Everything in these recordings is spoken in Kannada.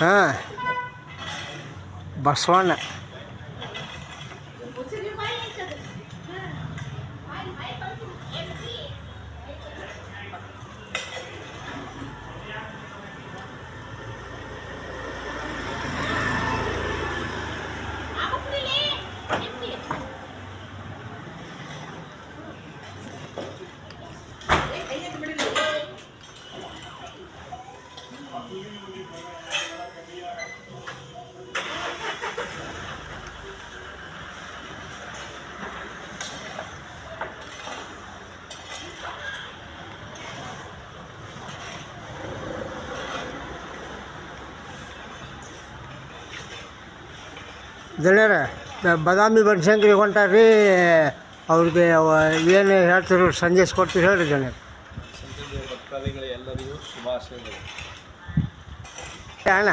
ಹಾಂ. ಬಸವಣ್ಣ ಗೆಳೆಯರ ಬಾದಾಮಿ ಬನಶಂಕರಿ ಹೊಂಟಾರ್ರಿ, ಅವ್ರಿಗೆ ಏನು ಹೇಳ್ತಿರೋ ಸಂದೇಶ ಕೊಡ್ತೀರಿ ಹೇಳ್ರಿ ಗೆಳೆಯರ ಎಲ್ಲರಿಗೂ ಶುಭಾಶಯಗಳು ಅಣ್ಣ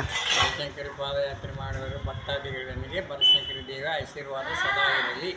ಪಾದಯಾತ್ರೆ ಮಾಡುವ ಭಕ್ತಾದಿಗಳಿಗೆ ಬನಶಂಕರಿ ದೇವ ಆಶೀರ್ವಾದ ಸದಾ ಇರಲಿ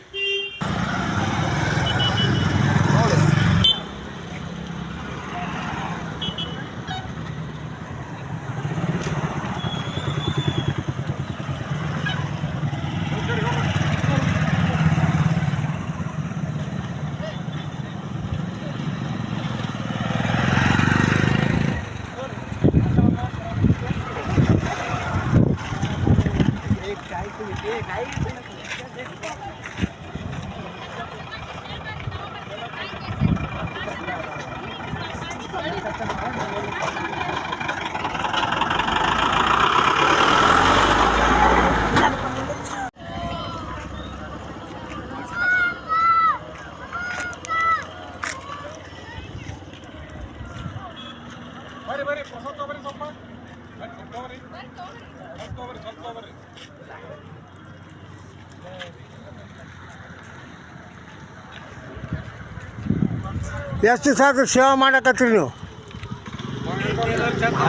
ಎಷ್ಟು ಸಾಕು ಸೇವೆ ಮಾಡಕತ್ತೀರಿ ನೀವು?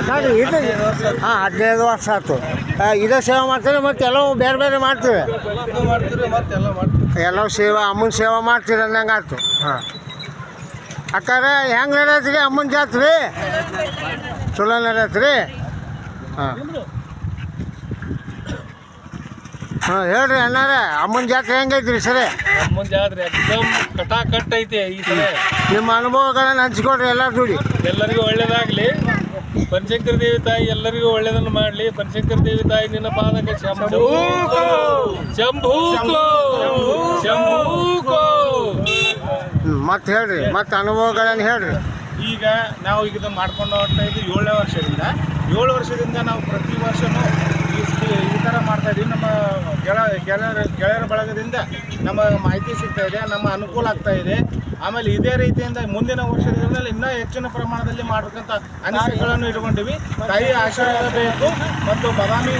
ಸರ್ ಇದು ಹಾಂ, ಹದಿನೈದು ವರ್ಷ ಆಯ್ತು. ಇದೆ ಸೇವೆ ಮಾಡ್ತೀರಿ ಮತ್ತು ಎಲ್ಲವೂ ಬೇರೆ ಬೇರೆ ಮಾಡ್ತೀವಿ ಎಲ್ಲ ಸೇವೆ, ಅಮ್ಮನ ಸೇವೆ ಮಾಡ್ತೀರಿ ಅಂದಂಗೆ ಆಯ್ತು ಹಾಂ. ಅಕ್ಕಾರೆ, ಹೆಂಗೆ ನಡೆಯತ್ರಿ ಅಮ್ಮನ ಜಾತ್ರೆ? ಚಲೋ ನಡೆಯತ್ರಿ? ಹಾಂ. ಹಾಂ ಹೇಳ್ರಿ ಅಣ್ಣಾರ ಅಮ್ಮನ ಜಾತ್ರೆ ಹೆಂಗೈತ್ರಿ ಸರಿ? ಅಮ್ಮನ ಜಾತ್ರೆ ಎಕ್ದಮ್ ಕಟಾಕಟ್ ಐತೆ ಈ ಸಲ ನಿಮ್ಮ ಅನುಭವಗಳನ್ನ ಹಂಚ್ಕೊಡ್ರಿ ಎಲ್ಲ ಜೋಡಿ. ಎಲ್ಲರಿಗೂ ಒಳ್ಳೇದಾಗ್ಲಿ. ಬನಶಂಕರ ದೇವಿ ತಾಯಿ ಎಲ್ಲರಿಗೂ ಒಳ್ಳೇದನ್ನು ಮಾಡ್ಲಿ. ಪಂಚಕ್ರ ದೇವಿ ತಾಯಿ ನಿನ್ನ ಪಾದಕ ಶಂಭೂ. ಶಂಭೂ ಶಂಭೂ ಮತ್ತೆ ಹೇಳ್ರಿ ಮತ್ತೆ ಅನುಭವಗಳನ್ನು ಹೇಳ್ರಿ. ಈಗ ನಾವು ಈಗ ಮಾಡ್ಕೊಂಡು ಹೋಗ್ತಾ ಇದ್ದೀವಿ ಏಳನೇ ವರ್ಷದಿಂದ. ಏಳು ವರ್ಷದಿಂದ ನಾವು ಪ್ರತಿ ವರ್ಷನೂ ಈ ಥರ ಮಾಡ್ತಾ ಇದ್ದೀವಿ ನಮ್ಮ ಗೆಳ ಗೆಳೆಯರ ಗೆಳೆಯರ ಬಳಗದಿಂದ ನಮ್ಮ ಮಾಹಿತಿ ಸಿಗ್ತಾ ಇದೆ ನಮ್ಮ ಅನುಕೂಲ ಆಗ್ತಾ ಇದೆ. ಆಮೇಲೆ ಇದೇ ರೀತಿಯಿಂದ ಮುಂದಿನ ವರ್ಷದಲ್ಲಿ ಇನ್ನೂ ಹೆಚ್ಚಿನ ಪ್ರಮಾಣದಲ್ಲಿ ಮಾಡಬೇಕಂತ ಅನಿಸಿಕೆಗಳನ್ನು ಇಟ್ಕೊಂಡಿವಿ. ತಾಯಿ ಆಶೀರ್ವಾದ ಬೇಕು ಮತ್ತು ಬದಾಮಿ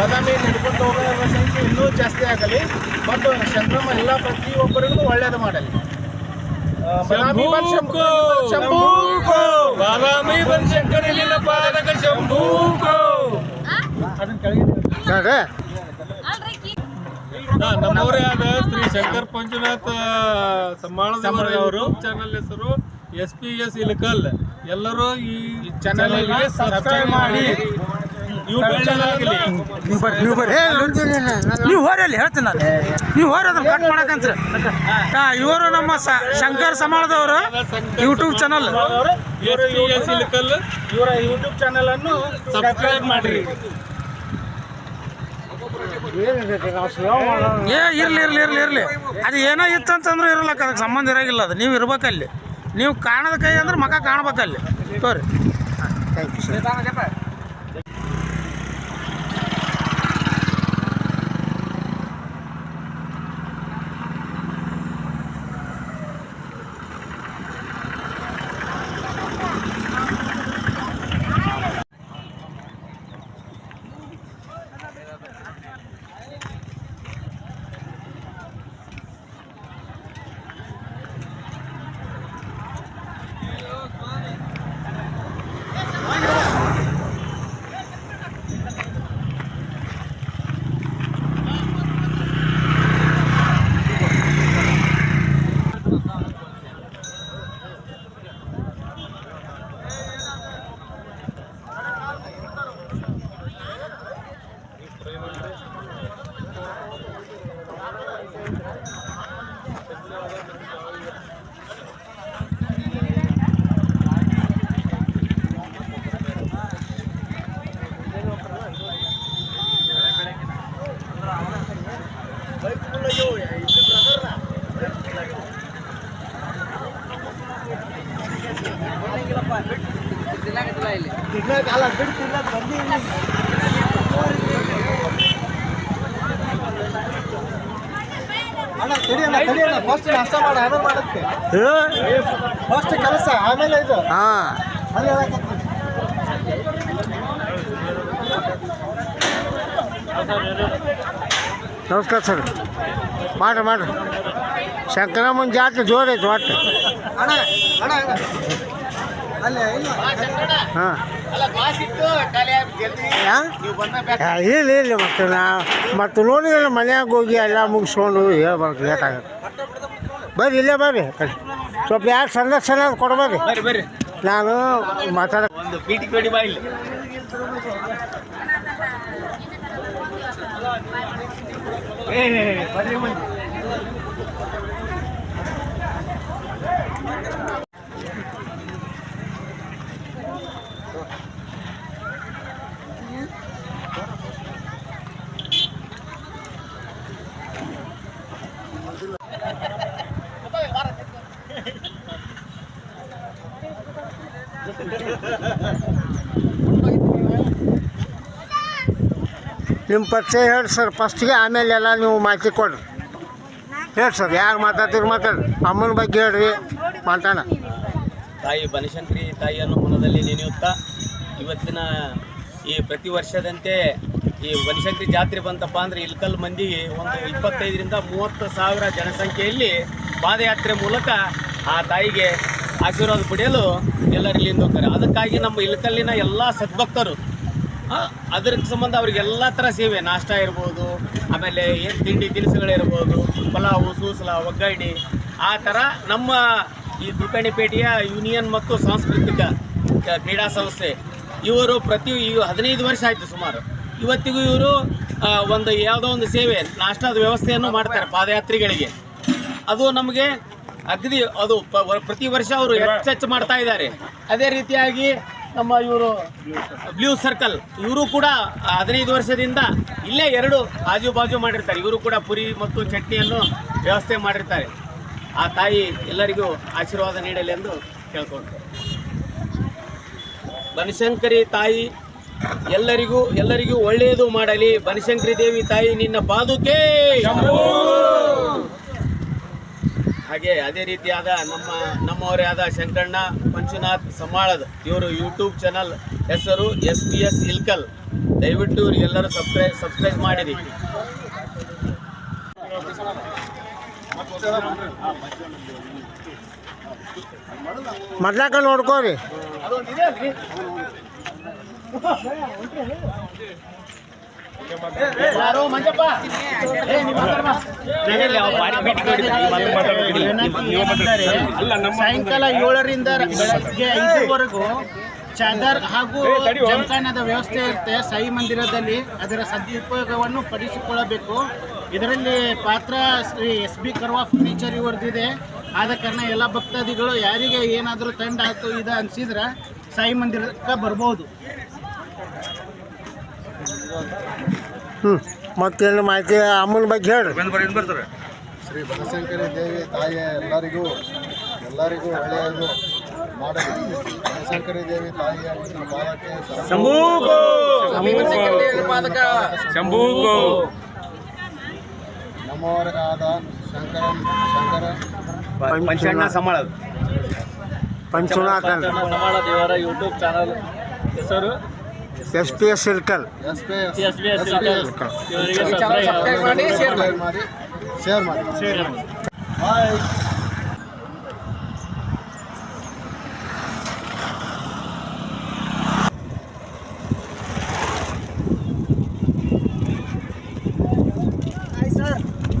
ಬದಾಮಿ ನಡ್ಕೊಂಡು ಹೋಗೋದ್ರ ಸಂಖ್ಯೆ ಇನ್ನೂ ಜಾಸ್ತಿ ಆಗಲಿ ಮತ್ತು ಸಂಕ್ರಮ ಎಲ್ಲ ಪ್ರತಿಯೊಬ್ಬರಿಗೂ ಒಳ್ಳೆಯದು ಮಾಡಲಿ. ಬದಾಮಿ ಬಾದಾಮಿ ಅದನ್ನ ಕೆಳಗೆ ಹೇಳ್ರಿ ನಮ್ಮವರೇ ಆದ ಶ್ರೀ ಶಂಕರ್ ಪಂಚನಾಥ ಸಮ್ಮಾಳ ಅವರು. ಚಾನಲ್ ಹೆಸರು ಎಸ್ ಪಿ ಎಸ್ ಇಲಕಲ್. ಎಲ್ಲರೂ ಈ ಚಾನಲ್ ಸಬ್ಸ್ಕ್ರೈಬ್ ಮಾಡಿ. ನೀವು ಹೋರಲ್ಲಿ ಹೇಳ್ತೀನಿ ನಾನು. ನೀವು ಹೋರಿ ಅದನ್ನ ಕಟ್ ಮಾಡಕಂತ್ರಿ ಇವರು ನಮ್ಮ ಸ- ಶಂಕರ್ ಸಮಾಳದವರು ಯೂಟ್ಯೂಬ್ ಚಾನಲ್ ಇವರ ಯೂಟ್ಯೂಬ್ ಚಾನಲ್ ಅನ್ನು ಸಬ್ಸ್ಕ್ರೈಬ್ ಮಾಡ್ರಿ ಏನಿದೆ ನಾವು ಸೇವೆ ಮಾಡೋಣ ಏ, ಇರ್ಲಿ ಇರ್ಲಿ ಇರ್ಲಿ ಇರ್ಲಿ. ಅದು ಏನೋ ಇತ್ತಂತಂದ್ರೆ ಇರಲಕ್ಕ, ಅದಕ್ಕೆ ಸಂಬಂಧ ಇರಾಗಿಲ್ಲ ಅದು. ನೀವು ಇರ್ಬೇಕಲ್ಲಿ. ನೀವು ಕಾಣದ ಕೈ ಅಂದ್ರೆ ಮಗ ಕಾಣ್ಬೇಕಲ್ಲಿ. ತೋರಿ. ಅಲ್ಲ ಬಿಟ್ಟು ತಿನ್ನಕ್ಕೆ ಬಂದಿ ಫಸ್ಟ್ ನಾಷ್ಟ ಆಮೇಲೆ ಮಾಡುತ್ತೆ ಫಸ್ಟ್ ಕೆಲಸ ಆಮೇಲೆ ಇದು ಹಾಂ. ನಮಸ್ಕಾರ ಸರ್. ಮಾಡ್ರಿ ಮಾಡ್ರಿ. ಶಂಕರಮ್ಮನ ಜಾತ್ರೆ ಜೋರೈತೆ ಒಟ್ಟು. ಅಣ್ಣ ಅಣ್ಣ ಅಣ್ಣ. ಅಲ್ಲೇ ಇಲ್ಲ ಹಾಂ. ಇಲ್ಲ ಇಲ್ಲ ಮತ್ತೆ ನಾ ಮತ್ತೆ ನೋಡಿದ್ರೆ ಮನ್ಯಾಗ ಹೋಗಿ ಎಲ್ಲ ಮುಗಿಸ್ಕೊಂಡು ಹೇಳ್ಬಾರ್ದು ಲೇಟ್ ಆಗುತ್ತೆ. ಬರ್ರಿ ಇಲ್ಲೇ ಬರ್ರಿ ಸ್ವಲ್ಪ ಯಾರು ಸಂದರ್ಶನ ಬರ್ರಿ. ನಾನು ಮಾತಾಡ ಒಂದು ಪೀಟಿ ಕೊಡಿ ಬಾ ಇಲ್ಲಿ ನಿಮ್ಮ ಪರಿಚಯ ಹೇಳಿ ಸರ್ ಫಸ್ಟಿಗೆ ಆಮೇಲೆ ಎಲ್ಲ ನೀವು ಮಾಹಿತಿ ಕೊಡ್ರಿ. ಹೇಳಿ ಸರ್, ಯಾರು ಮಾತಾಡ್ತೀರಿ ಮಾತಾಡ್ರಿ. ಅಮ್ಮನ ಬಗ್ಗೆ ಹೇಳ್ರಿ ಮಾತಾಡ ತಾಯಿ ಬನಶಂಕರಿ ತಾಯಿಯನ್ನು ಮನದಲ್ಲಿ ನೆನೆಯುತ್ತಾ ಇವತ್ತಿನ ಈ ಪ್ರತಿ ವರ್ಷದಂತೆ ಈ ಬನಶಂಕರಿ ಜಾತ್ರೆ ಬಂತಪ್ಪ ಅಂದರೆ ಇಲ್ಕಲ್ ಮಂದಿಗೆ ಒಂದು ಇಪ್ಪತ್ತೈದರಿಂದ ಮೂವತ್ತು ಸಾವಿರ ಜನಸಂಖ್ಯೆಯಲ್ಲಿ ಪಾದಯಾತ್ರೆ ಮೂಲಕ ಆ ತಾಯಿಗೆ ಆಶೀರ್ವಾದ ಪಡೆಯಲು ಎಲ್ಲರಿಲ್ಲಿಂದ ಹೋಗ್ತಾರೆ. ಅದಕ್ಕಾಗಿ ನಮ್ಮ ಇಲ್ಕಲ್ಲಿನ ಎಲ್ಲ ಸದ್ಭಕ್ತರು ಆ, ಸಂಬಂಧ ಸಂಬಂಧ ಅವ್ರಿಗೆಲ್ಲ ಥರ ಸೇವೆ. ನಾಷ್ಟ ಇರ್ಬೋದು ಆಮೇಲೆ ಏನು ತಿಂಡಿ ತಿನಿಸುಗಳಿರ್ಬೋದು ಪಲಾವು ಸೂಸಲ ಒಗ್ಗರಣೆ ಆ ಥರ ನಮ್ಮ ಈ ದುಕಣಿಪೇಟೆಯ ಯೂನಿಯನ್ ಮತ್ತು ಸಾಂಸ್ಕೃತಿಕ ಕ್ರೀಡಾ ಸಂಸ್ಥೆ. ಇವರು ಪ್ರತಿ ಹದಿನೈದು ವರ್ಷ ಆಯಿತು ಸುಮಾರು. ಇವತ್ತಿಗೂ ಇವರು ಒಂದು ಯಾವುದೋ ಒಂದು ಸೇವೆ ನಾಷ್ಟಾದ ವ್ಯವಸ್ಥೆಯನ್ನು ಮಾಡ್ತಾರೆ ಪಾದಯಾತ್ರಿಗಳಿಗೆ. ಅದು ನಮಗೆ ಅಗ್ದಿ ಅದು ಪ್ರತಿ ವರ್ಷ ಅವರು ಹೆಚ್ಚೆಚ್ಚು ಮಾಡ್ತಾ ಇದ್ದಾರೆ. ಅದೇ ರೀತಿಯಾಗಿ ನಮ್ಮ ಇವರು ಬ್ಲೂ ಸರ್ಕಲ್ ಇವರು ಕೂಡ ಹದಿನೈದು ವರ್ಷದಿಂದ ಇಲ್ಲೇ ಎರಡು ಆಜು ಬಾಜು ಮಾಡಿರ್ತಾರೆ. ಇವರು ಕೂಡ ಪುರಿ ಮತ್ತು ಚಟ್ನಿಯನ್ನು ವ್ಯವಸ್ಥೆ ಮಾಡಿರ್ತಾರೆ. ಆ ತಾಯಿ ಎಲ್ಲರಿಗೂ ಆಶೀರ್ವಾದ ನೀಡಲಿ ಎಂದು ಕೇಳ್ಕೊಂಡು. ಬನಶಂಕರಿ ತಾಯಿ, ಎಲ್ಲರಿಗೂ ಎಲ್ಲರಿಗೂ ಒಳ್ಳೆಯದು ಮಾಡಲಿ. ಬನಶಂಕರಿ ದೇವಿ ತಾಯಿ, ನಿನ್ನ ಪಾದುಕೆ! ಹಾಗೆ ಅದೇ ರೀತಿಯಾದ ನಮ್ಮ ನಮ್ಮವರೇ ಆದ ಶಂಕರಣ್ಣ ಮಂಜುನಾಥ್ ಸಮಾಳದ ಇವರು ಯೂಟ್ಯೂಬ್ ಚಾನಲ್ ಹೆಸರು ಎಸ್ ಪಿ ಎಸ್ ಇಲ್ಕಲ್ ದಯವಿಟ್ಟು ಇವರಿಗೆಲ್ಲರೂ ಸಬ್ಸ್ಕ್ರೈಬ್ ಸಬ್ಸ್ಕ್ರೈಬ್ ಮಾಡಿರಿ. ಮೊದ್ಲಾಕ ನೋಡ್ಕೋರಿ. ಸಾಯಂಕಾಲ ಏಳರಿಂದ ಬೆಳಗ್ಗೆ ಐದುವರೆಗೂ ಚಾದರ್ ಹಾಗೂ ಜಮಖಾನದ ವ್ಯವಸ್ಥೆ ಇರುತ್ತೆ. ಸಾಯಿ ಮಂದಿರದಲ್ಲಿ ಅದರ ಸದುಪಯೋಗವನ್ನು ಪಡಿಸಿಕೊಳ್ಳಬೇಕು. ಇದರಲ್ಲಿ ಪಾತ್ರ Shri S B Karwa furniture ಇವರದಿದೆ ಆದ ಕಾರಣ ಎಲ್ಲ ಭಕ್ತಾದಿಗಳು ಯಾರಿಗೆ ಏನಾದರೂ ತಂಡ ಆಯಿತು ಇದು ಅನ್ಸಿದ್ರೆ ಸಾಯಿ ಮಂದಿರಕ್ಕೆ ಬರ್ಬೋದು. ಹ್ಞೂ ಮತ್ತೇನು ಮಾಹಿತಿ ಅಮ್ಮನ ಬಗ್ಗೆ ಹೇಳ್ರಿ ಶ್ರೀ ಬನಶಂಕರಿ ದೇವಿ ತಾಯಿಯ ಎಲ್ಲರಿಗೂ ಎಲ್ಲರಿಗೂ ಒಳ್ಳೆಯದು ಮಾಡಲಿ. ಬನಶಂಕರಿ ದೇವಿ ತಾಯಿಯ ಒಂದು ಪಾದಕ್ಕೆ ನಮ್ಮವರಾದ ಶಂಕರ ಶಂಕರ. ಪಂಚಣ್ಣ ಸಮಾಳ ಪಂಚಣ್ಣ ಸಮಾಳ ದೇವರ ಯೂಟ್ಯೂಬ್ ಚಾನಲ್ ಹೆಸರು. S P S circle S P S B S ಇವರಿಗೆ ಸಬ್ಸ್ಕ್ರೈಬ್ ಮಾಡಿ ಶೇರ್ ಮಾಡಿ ಶೇರ್ ಮಾಡಿ ಬಾಯ್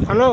ಹಲೋ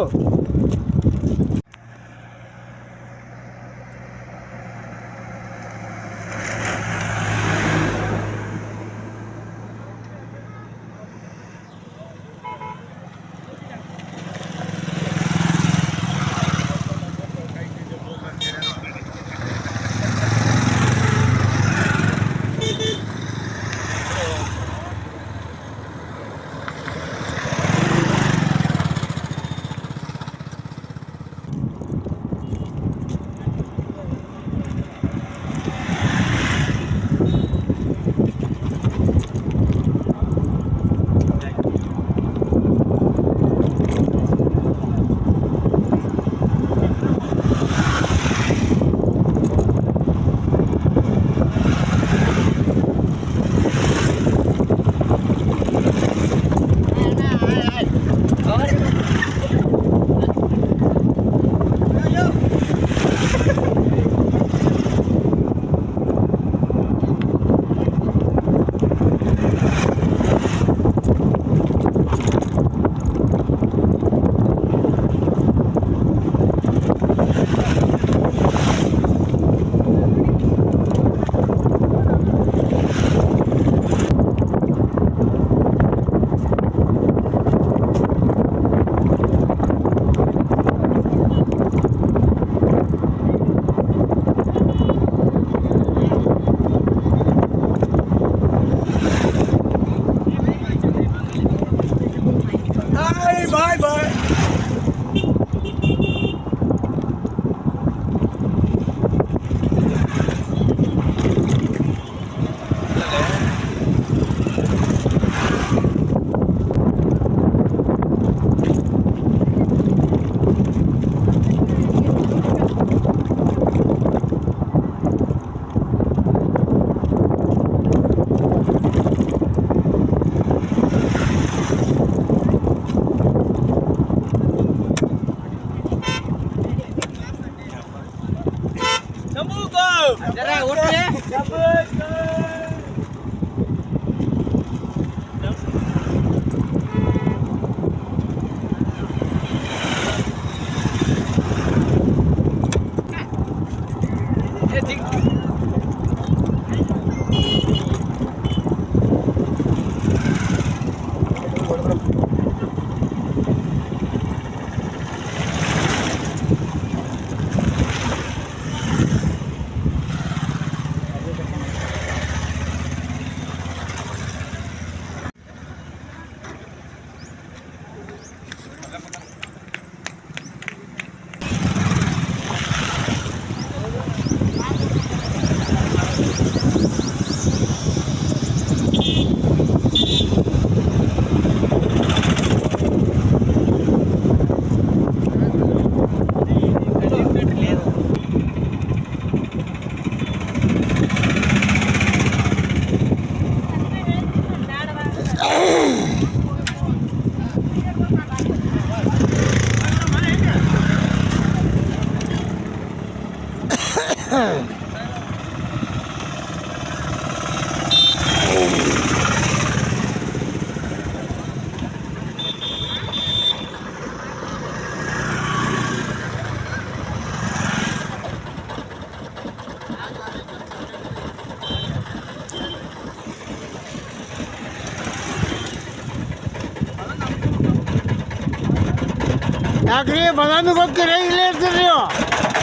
ಯಾಕ್ರಿ? ಬದಾಮಿ ಹೋಗ್ತೀರಿ ಇಲ್ಲೇ ಇರ್ತೀರಿ ನೀವು.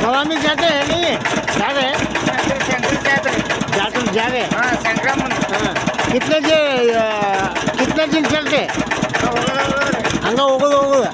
ಬದಾಮಿ ಜಾತ್ರೆ ಹೇಳಿ. ಜಾತ್ರೆ ಜಾತ್ರೆ. ಜಾತ್ರೆ ಕಿತ್ನೇ ಜಿ ಕಿತ್ನೇ ದಿನ ಚಲ್ತೆ. ಹಂಗೆ ಹೋಗೋದು ಹೋಗೋದು.